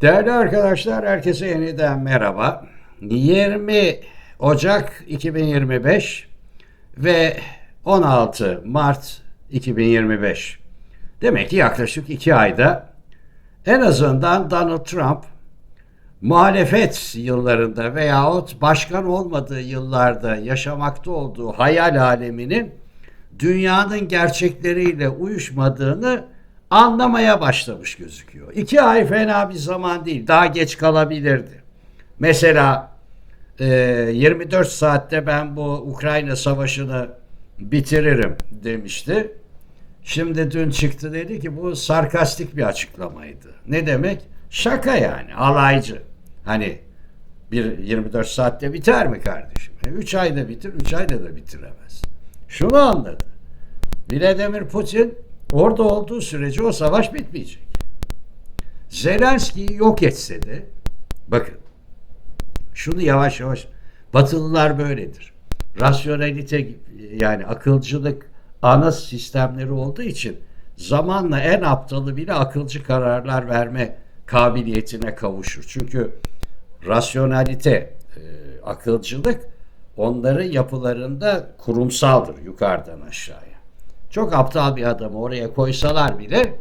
Değerli arkadaşlar, herkese yeniden merhaba. 20 Ocak 2025 ve 16 Mart 2025. Demek ki yaklaşık iki ayda en azından Donald Trump muhalefet yıllarında veyahut başkan olmadığı yıllarda yaşamakta olduğu hayal aleminin dünyanın gerçekleriyle uyuşmadığını anlamaya başlamış gözüküyor. İki ay fena bir zaman değil. Daha geç kalabilirdi. Mesela e, 24 saatte ben bu Ukrayna savaşını bitiririm demişti. Şimdi dün çıktı dedi ki bu sarkastik bir açıklamaydı. Ne demek? Şaka yani alaycı. Hani bir 24 saatte biter mi kardeşim? 3 ayda bitir, 3 ayda da bitiremez. Şunu anladı. Vladimir Putin orada olduğu sürece o savaş bitmeyecek. Zelenski'yi yok etse de bakın şunu yavaş yavaş Batılılar böyledir. Rasyonelite yani akılcılık ana sistemleri olduğu için zamanla en aptalı bile akılcı kararlar verme kabiliyetine kavuşur. Çünkü rasyonalite, e, akılcılık onların yapılarında kurumsaldır yukarıdan aşağıya. Çok aptal bir adamı oraya koysalar bile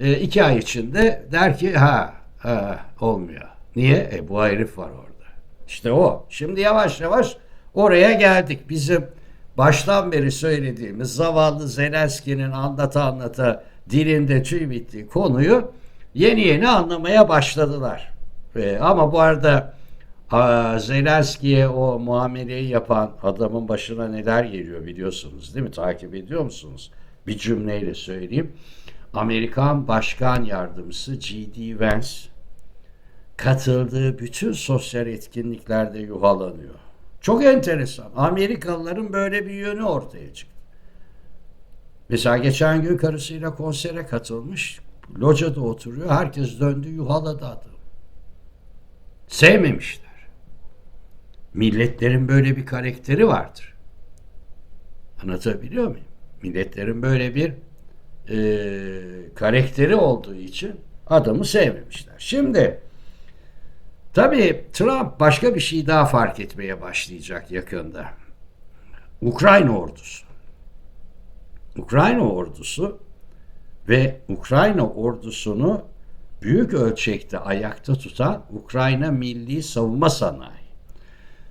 e, iki ay içinde der ki ha, ha olmuyor. Niye? E bu herif var orada. İşte o. Şimdi yavaş yavaş oraya geldik. Bizim baştan beri söylediğimiz zavallı Zelenski'nin anlata anlata dilinde tüy bittiği konuyu yeni yeni anlamaya başladılar. E, ama bu arada Zelenski'ye o muameleyi yapan adamın başına neler geliyor biliyorsunuz değil mi? Takip ediyor musunuz? Bir cümleyle söyleyeyim. Amerikan Başkan Yardımcısı G.D. Vance katıldığı bütün sosyal etkinliklerde yuhalanıyor. Çok enteresan. Amerikalıların böyle bir yönü ortaya çıktı. Mesela geçen gün karısıyla konsere katılmış. Locada oturuyor. Herkes döndü yuhaladı adam. Sevmemişler. Milletlerin böyle bir karakteri vardır. Anlatabiliyor muyum? Milletlerin böyle bir e, karakteri olduğu için adamı sevmemişler. Şimdi tabii Trump başka bir şey daha fark etmeye başlayacak yakında. Ukrayna ordusu. Ukrayna ordusu ve Ukrayna ordusunu büyük ölçekte ayakta tutan Ukrayna Milli Savunma Sanayi.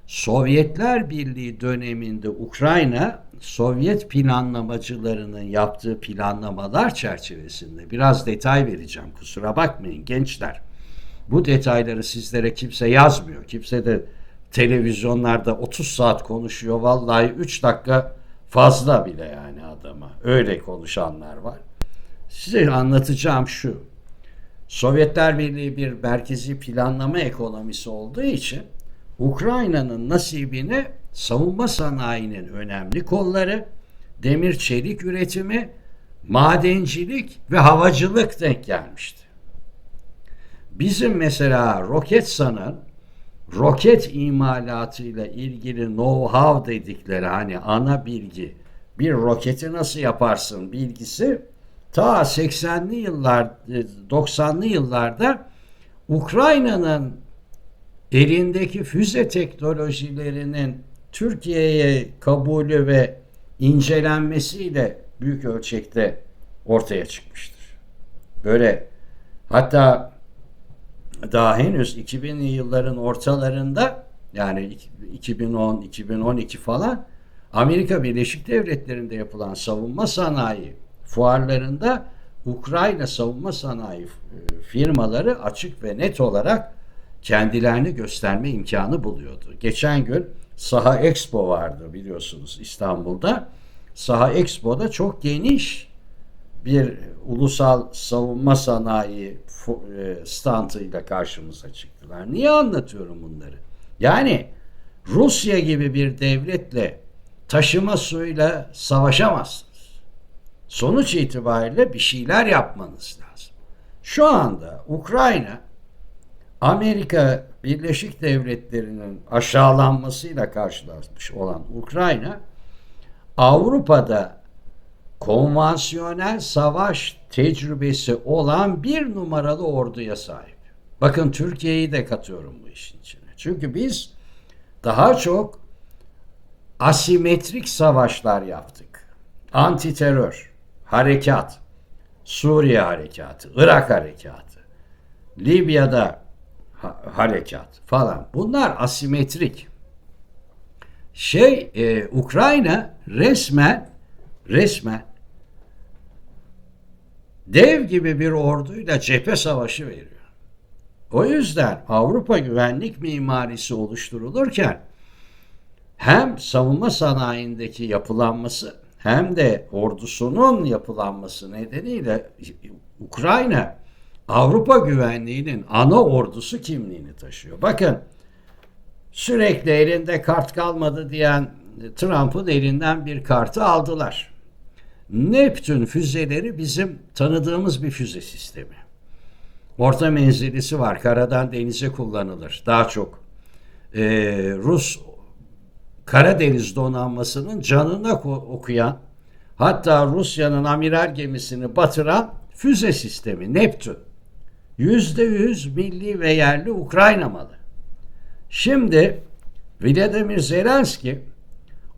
Sovyetler Birliği döneminde Ukrayna Sovyet planlamacılarının yaptığı planlamalar çerçevesinde biraz detay vereceğim kusura bakmayın gençler. Bu detayları sizlere kimse yazmıyor. Kimse de televizyonlarda 30 saat konuşuyor. Vallahi 3 dakika fazla bile yani adama. Öyle konuşanlar var. Size anlatacağım şu. Sovyetler Birliği bir merkezi planlama ekonomisi olduğu için Ukrayna'nın nasibine savunma sanayinin önemli kolları, demir çelik üretimi, madencilik ve havacılık denk gelmişti. Bizim mesela Roketsan'ın roket imalatıyla ilgili know-how dedikleri hani ana bilgi bir roketi nasıl yaparsın bilgisi ta 80'li yıllar 90'lı yıllarda Ukrayna'nın elindeki füze teknolojilerinin Türkiye'ye kabulü ve incelenmesiyle büyük ölçekte ortaya çıkmıştır. Böyle hatta daha henüz 2000'li yılların ortalarında yani 2010, 2012 falan Amerika Birleşik Devletleri'nde yapılan savunma sanayi fuarlarında Ukrayna savunma sanayi firmaları açık ve net olarak kendilerini gösterme imkanı buluyordu. Geçen gün Saha Expo vardı biliyorsunuz İstanbul'da. Saha Expo'da çok geniş bir ulusal savunma sanayi e, standıyla karşımıza çıktılar. Niye anlatıyorum bunları? Yani Rusya gibi bir devletle taşıma suyla savaşamazsınız. Sonuç itibariyle bir şeyler yapmanız lazım. Şu anda Ukrayna Amerika Birleşik Devletleri'nin aşağılanmasıyla karşılaşmış olan Ukrayna Avrupa'da konvansiyonel savaş tecrübesi olan bir numaralı orduya sahip. Bakın Türkiye'yi de katıyorum bu işin içine. Çünkü biz daha çok asimetrik savaşlar yaptık. Anti terör, harekat, Suriye harekatı, Irak harekatı, Libya'da ha- harekat falan. Bunlar asimetrik. Şey, e, Ukrayna resmen resmen dev gibi bir orduyla cephe savaşı veriyor. O yüzden Avrupa güvenlik mimarisi oluşturulurken hem savunma sanayindeki yapılanması hem de ordusunun yapılanması nedeniyle Ukrayna Avrupa güvenliğinin ana ordusu kimliğini taşıyor. Bakın sürekli elinde kart kalmadı diyen Trump'ın elinden bir kartı aldılar. Neptün füzeleri bizim tanıdığımız bir füze sistemi. Orta menzilisi var. Karadan denize kullanılır. Daha çok ee, Rus Karadeniz donanmasının canına okuyan hatta Rusya'nın amiral gemisini batıran füze sistemi Neptün. Yüzde yüz milli ve yerli Ukrayna malı. Şimdi Vladimir Zelenski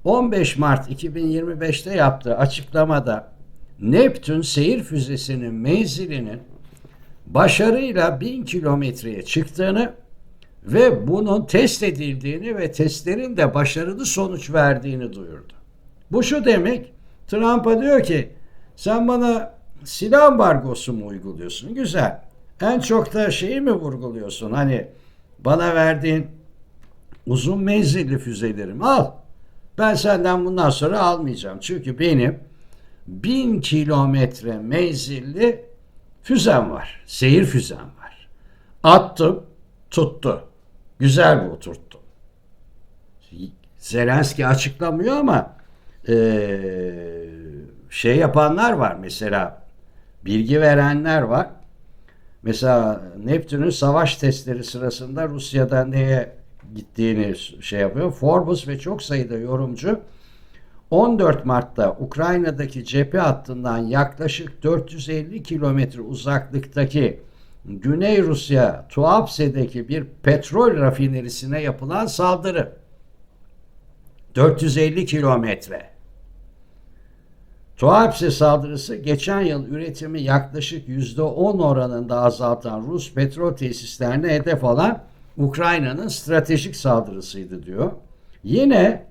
15 Mart 2025'te yaptığı açıklamada Neptün seyir füzesinin menzilinin başarıyla 1000 kilometreye çıktığını ve bunun test edildiğini ve testlerin de başarılı sonuç verdiğini duyurdu. Bu şu demek, Trump'a diyor ki sen bana silah ambargosu mu uyguluyorsun? Güzel. En çok da şeyi mi vurguluyorsun? Hani bana verdiğin uzun menzilli füzelerimi al. Ben senden bundan sonra almayacağım. Çünkü benim bin kilometre menzilli füzem var. Seyir füzem var. Attım, tuttu. Güzel bir oturttu. Zelenski açıklamıyor ama eee, şey yapanlar var mesela bilgi verenler var. Mesela Neptün'ün savaş testleri sırasında Rusya'da neye gittiğini şey yapıyor. Forbes ve çok sayıda yorumcu 14 Mart'ta Ukrayna'daki cephe hattından yaklaşık 450 kilometre uzaklıktaki Güney Rusya Tuapse'deki bir petrol rafinerisine yapılan saldırı. 450 kilometre. Tuapse saldırısı geçen yıl üretimi yaklaşık %10 oranında azaltan Rus petrol tesislerine hedef alan Ukrayna'nın stratejik saldırısıydı diyor. Yine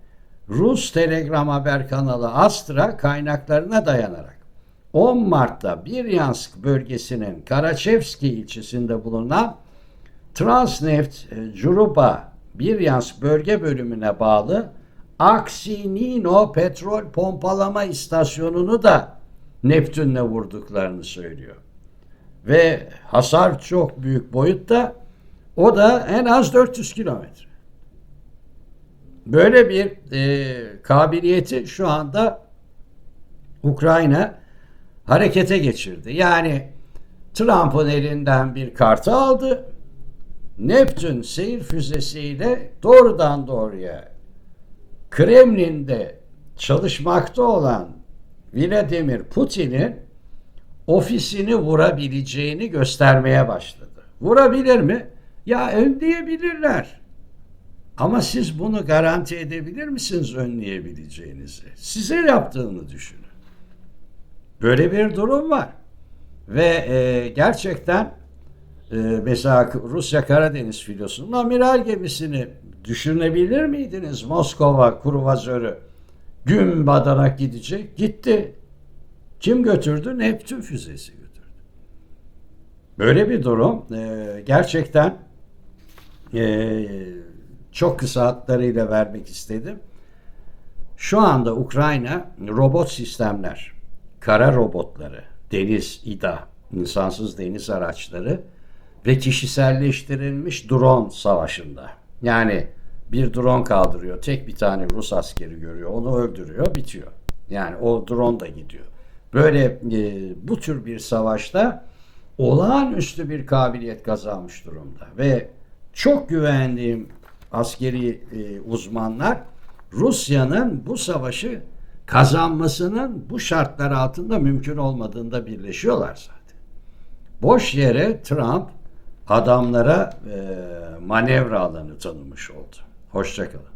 Rus Telegram haber kanalı Astra kaynaklarına dayanarak 10 Mart'ta Biryansk bölgesinin Karaçevski ilçesinde bulunan Transneft e, Curuba Biryansk bölge bölümüne bağlı Aksinino petrol pompalama istasyonunu da Neptün'le vurduklarını söylüyor. Ve hasar çok büyük boyutta. O da en az 400 kilometre. Böyle bir e, kabiliyeti şu anda Ukrayna harekete geçirdi. Yani Trump'ın elinden bir kartı aldı. Neptün seyir füzesiyle doğrudan doğruya Kremlin'de çalışmakta olan Vladimir Putin'in ofisini vurabileceğini göstermeye başladı. Vurabilir mi? Ya önleyebilirler. Ama siz bunu garanti edebilir misiniz önleyebileceğinizi? Size yaptığını düşünün. Böyle bir durum var. Ve e, gerçekten e, mesela Rusya Karadeniz filosunun amiral gemisini düşünebilir miydiniz? Moskova kruvazörü gün badanak gidecek. Gitti. Kim götürdü? Neptün füzesi götürdü. Böyle bir durum e, gerçekten e, çok kısa hatlarıyla vermek istedim. Şu anda Ukrayna robot sistemler, kara robotları, deniz, İDA, insansız deniz araçları ve kişiselleştirilmiş drone savaşında. Yani bir drone kaldırıyor, tek bir tane Rus askeri görüyor, onu öldürüyor, bitiyor. Yani o drone da gidiyor. Böyle e, bu tür bir savaşta olağanüstü bir kabiliyet kazanmış durumda ve çok güvendiğim askeri e, uzmanlar Rusya'nın bu savaşı kazanmasının bu şartlar altında mümkün olmadığında birleşiyorlar zaten. Boş yere Trump adamlara e, manevra alanı tanımış oldu. Hoşçakalın.